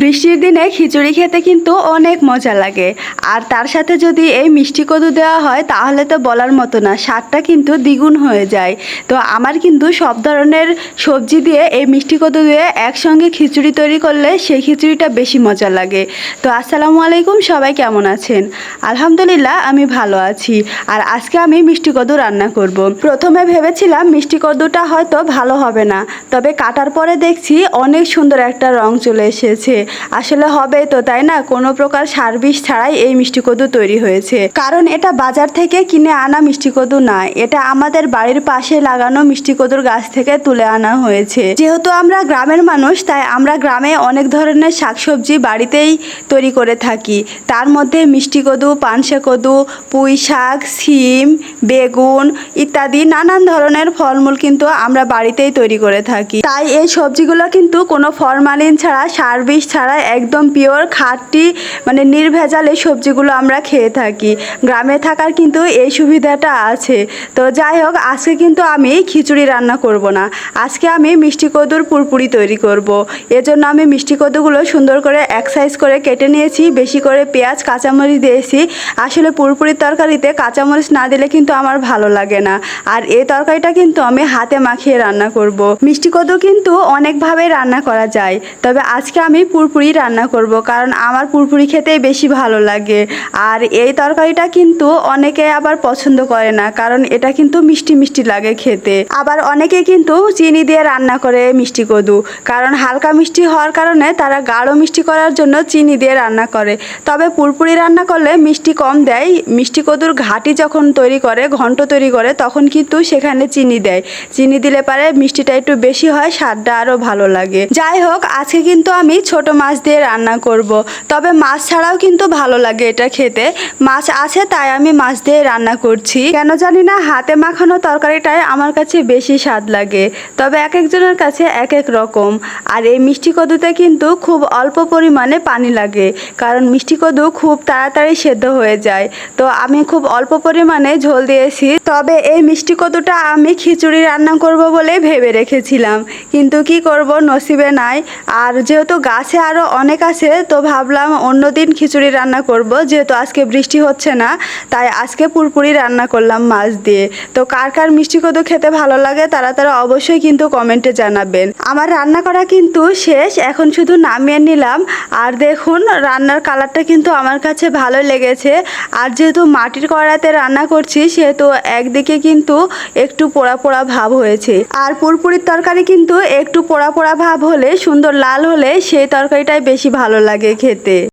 বৃষ্টির দিনে খিচুড়ি খেতে কিন্তু অনেক মজা লাগে। আর তার সাথে যদি এই মিষ্টি কদু দেওয়া হয়, তাহলে তো বলার মতো না, স্বাদটা কিন্তু দ্বিগুণ হয়ে যায়। তো আমার কিন্তু সব ধরনের সবজি দিয়ে এই মিষ্টি কদু দিয়ে একসঙ্গে খিচুড়ি তৈরি করলে সেই খিচুড়িটা বেশি মজা লাগে। তো আসসালামু আলাইকুম, সবাই কেমন আছেন? আলহামদুলিল্লাহ, আমি ভালো আছি। আর আজকে আমি মিষ্টি কদু রান্না করব। প্রথমে ভেবেছিলাম মিষ্টি কদুটা হয়তো ভালো হবে না, তবে কাটার পরে দেখছি অনেক সুন্দর একটা রং চলে এসেছে। আসলে হবে তো, তাই না? কোনো প্রকার সার বিষ ছাড়াই এই মিষ্টি কদু তৈরি হয়েছে। কারণ এটা বাজার থেকে কিনে আনা মিষ্টি কদু না, এটা আমাদের বাড়ির পাশে লাগানো মিষ্টি কদুর গাছ থেকে তুলে আনা হয়েছে। যেহেতু আমরা গ্রামের মানুষ, তাই আমরা গ্রামে অনেক ধরনের শাকসবজি বাড়িতেই তৈরি করে থাকি। তার মধ্যে মিষ্টি কদু, পানসা কদু, পুঁই শাক, সিম, বেগুন ইত্যাদি নানান ধরনের ফলমূল কিন্তু আমরা বাড়িতেই তৈরি করে থাকি। তাই এই সবজিগুলো কিন্তু কোনো ফরমালিন ছাড়া সার বিষ ছাড়া একদম পিওর খাঁটি মানে নির্ভেজাল এই সবজিগুলো আমরা খেয়ে থাকি। গ্রামে থাকার কিন্তু এই সুবিধাটা আছে। তো যাই হোক, আজকে কিন্তু আমি খিচুড়ি রান্না করব না। আজকে আমি মিষ্টি কদুর পুরপুরি তৈরি করব। এজন্য আমি মিষ্টি কদুগুলো সুন্দর করে এক সাইজ করে কেটে নিয়েছি, বেশি করে পেঁয়াজ, কাঁচামরিচ দিয়েছি। আসলে পুরপুরির তরকারিতে কাঁচামরিচ না দিলে কিন্তু আমার ভালো লাগে না। আর এই তরকারিটা কিন্তু আমি হাতে মাখিয়ে রান্না করব। মিষ্টি কদু কিন্তু অনেকভাবে রান্না করা যায়। তবে আজকে আমি পুরপুরি রান্না করব, কারণ আমার পুরপুরি খেতেই বেশি ভালো লাগে। আর এই তরকারিটা কিন্তু অনেকে আবার পছন্দ করে না, কারণ এটা কিন্তু মিষ্টি মিষ্টি লাগে খেতে। আবার অনেকে কিন্তু চিনি দিয়ে রান্না করে মিষ্টি কদু, কারণ হালকা মিষ্টি হওয়ার কারণে তারা গাঢ় মিষ্টি করার জন্য চিনি দিয়ে রান্না করে। তবে পুরপুরি রান্না করলে মিষ্টি কম দেয়, মিষ্টি কদুর ঘাটি যখন তৈরি করে, ঘন্ট তৈরি করে, তখন কিন্তু সেখানে চিনি দেয়। চিনি দিলে পারে মিষ্টিটা একটু বেশি হয়, স্বাদটা আরও ভালো লাগে। যাই হোক, আজকে কিন্তু আমি ছোট মাছ দিয়ে রান্না করব। তবে মাছ ছাড়াও কিন্তু ভালো লাগে এটা খেতে। মাছ আছে তাই আমি মাছ দিয়ে রান্না করছি। কেন জানি না, হাতে মাখানো তরকারিটাই আমার কাছে বেশি স্বাদ লাগে। তবে এক একজনের কাছে এক এক রকম। আর এই মিষ্টি কদুতে কিন্তু খুব অল্প পরিমাণে পানি লাগে। কারণ মিষ্টি কদু খুব তাড়াতাড়ি সেদ্ধ হয়ে যায়। তো আমি খুব অল্প পরিমাণে ঝোল দিয়েছি। তবে এই মিষ্টি কদুটা আমি খিচুড়ি রান্না করব বলে ভেবে রেখেছিলাম। কিন্তু কি করব নসিবে নাই। আর যেহেতু গাছে আরও অনেক আছে, তো ভাবলাম অন্যদিন খিচুড়ি রান্না করব। যেহেতু আজকে বৃষ্টি হচ্ছে না, তাই আজকে পুরপুরি রান্না করলাম মাছ দিয়ে। তো কার কার মিষ্টি কদু খেতে ভালো লাগে তারা তারা অবশ্যই কিন্তু কমেন্টে জানাবেন। আমার রান্না করা কিন্তু শেষ, এখন শুধু নামিয়ে নিলাম। আর দেখুন, রান্নার কালারটা কিন্তু আমার কাছে ভালো লেগেছে। আর যেহেতু মাটির কড়াতে রান্না করছি, সেহেতু একদিকে কিন্তু একটু পোড়া পোড়া ভাব হয়েছে। আর পুরপুরির তরকারি কিন্তু একটু পোড়া পোড়া ভাব হলে, সুন্দর লাল হলে সেই তরকারিটাই বেশি ভালো লাগে খেতে।